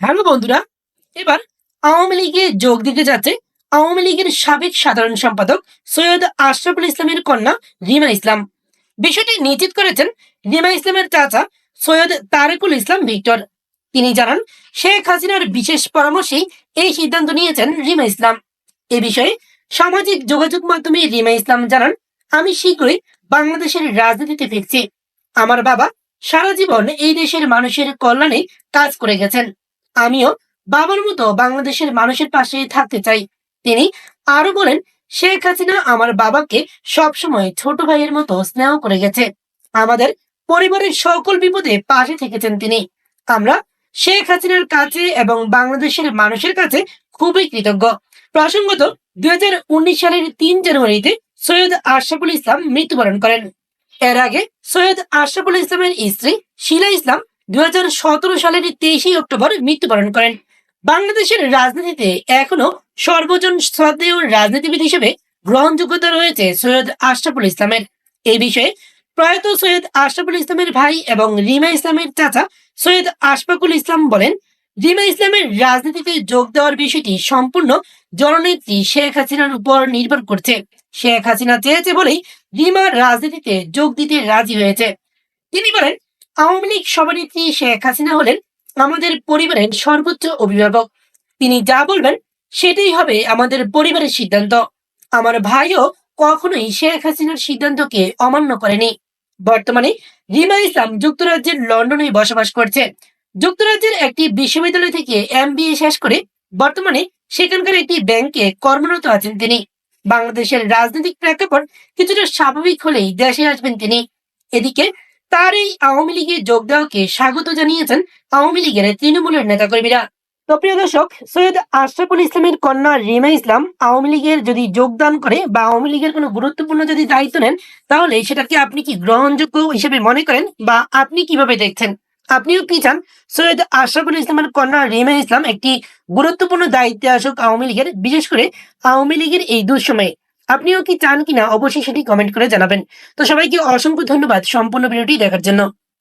Hello বন্ধুরা, এবার আওয়ামী লীগে যোগ দিতে যাচ্ছে আওয়ামী লীগের সাবেক সাধারণ সম্পাদক সৈয়দ আশরাফুল ইসলামের কন্যা রিমা ইসলাম। বিষয়টি নিশ্চিত করেছেন রিমা ইসলামের চাচা সৈয়দ তারেকুল ইসলাম ভিক্টর। তিনি জানান, শেখ হাসিনার বিশেষ পরামর্শেই এই সিদ্ধান্ত নিয়েছেন রিমা ইসলাম। এ বিষয়ে সামাজিক যোগাযোগ মাধ্যমে রিমা ইসলাম জানান, আমি শীঘ্রই বাংলাদেশের রাজনীতিতে ফিরছি। আমার বাবা সারা জীবন এই দেশের মানুষের কল্যাণে কাজ করে গেছেন। আমিও বাবার মতো বাংলাদেশের মানুষের পাশে থাকতে চাই। তিনি আরও বলেন, শেখ হাসিনা আমার বাবাকে সবসময় ছোট ভাইয়ের মতো স্নেহ করে গেছে। আমাদের পরিবারের সকল বিপদে পাশে থেকেছেন তিনি। আমরা শেখ হাসিনার কাছে এবং বাংলাদেশের মানুষের কাছে খুবই কৃতজ্ঞ। প্রসঙ্গত, দুই হাজার উনিশ সালের তিন জানুয়ারিতে সৈয়দ আশরাফুল ইসলাম মৃত্যুবরণ করেন। এর আগে সৈয়দ আশরাফুল ইসলামের স্ত্রী শিলা ইসলাম দু হাজার সতেরো সালের তেইশে অক্টোবর মৃত্যুবরণ করেন। বাংলাদেশের রাজনীতিতে এখনও সর্বজন শ্রদ্ধেয় রাজনীতিবিদ হিসেবে গ্রহণযোগ্যতা রয়েছে সৈয়দ আশরাফুল ইসলামের। এই বিষয়ে প্রয়াত সৈয়দ আশরাফুল ইসলামের ভাই এবং রিমা ইসলামের চাচা সৈয়দ আশফাকুল ইসলাম বলেন, রিমা ইসলামের রাজনীতিতে যোগ দেওয়ার বিষয়টি সম্পূর্ণ জননেত্রী শেখ হাসিনার উপর নির্ভর করছে। শেখ হাসিনা চেয়েছে বলেই রিমা রাজনীতিতে যোগ দিতে রাজি হয়েছে। তিনি বলেন আওয়ামী লীগ সভানেত্রী শেখ হাসিনা হলেন আমাদের পরিবারের সর্বোচ্চ অভিভাবক। তিনি যা বলবেন সেটাই হবে আমাদের পরিবারের সিদ্ধান্ত। আমার ভাইও কখনোই শেখ হাসিনার সিদ্ধান্তকে অমান্য করেনি। বর্তমানে রিমা ইসলাম যুক্তরাজ্যের লন্ডনে বসবাস করছে। যুক্তরাজ্যের একটি বিশ্ববিদ্যালয় থেকে এমবিএ শেষ করে বর্তমানে সেখানকার একটি ব্যাংকে কর্মরত আছেন তিনি। বাংলাদেশের রাজনৈতিক প্রেক্ষাপট কিছুটা স্বাভাবিক হলেই দেশে আসবেন তিনি। এদিকে তার এই আওয়ামী লীগে যোগ দেওয়াকে স্বাগত জানিয়েছেন আওয়ামী লীগের তৃণমূলের নেতাকর্মীরা। তো প্রিয় দর্শক, সৈয়দ আশরাফুল ইসলামের কন্যা রিমা ইসলাম আওয়ামী লীগের যদি যোগদান করে বা আওয়ামী লীগের কোনো গুরুত্বপূর্ণ যদি দায়িত্ব নেন, তাহলে সেটাকে আপনি কি গ্রহণযোগ্য হিসেবে মনে করেন বা আপনি কীভাবে দেখছেন? আপনিও কি চান? সৈয়দ আশরাফুল ইসলামের কন্যা রিমা ইসলাম একটি গুরুত্বপূর্ণ দায়িত্বে আসুক আওয়ামী লীগের, বিশেষ করে আওয়ামী লীগের এই দুঃসময়ে। আপনিও কি চান কিনা অবশ্যই সেটি কমেন্ট করে জানাবেন। তো সবাইকে অসংখ্য ধন্যবাদ সম্পূর্ণ ভিডিওটি দেখার জন্য।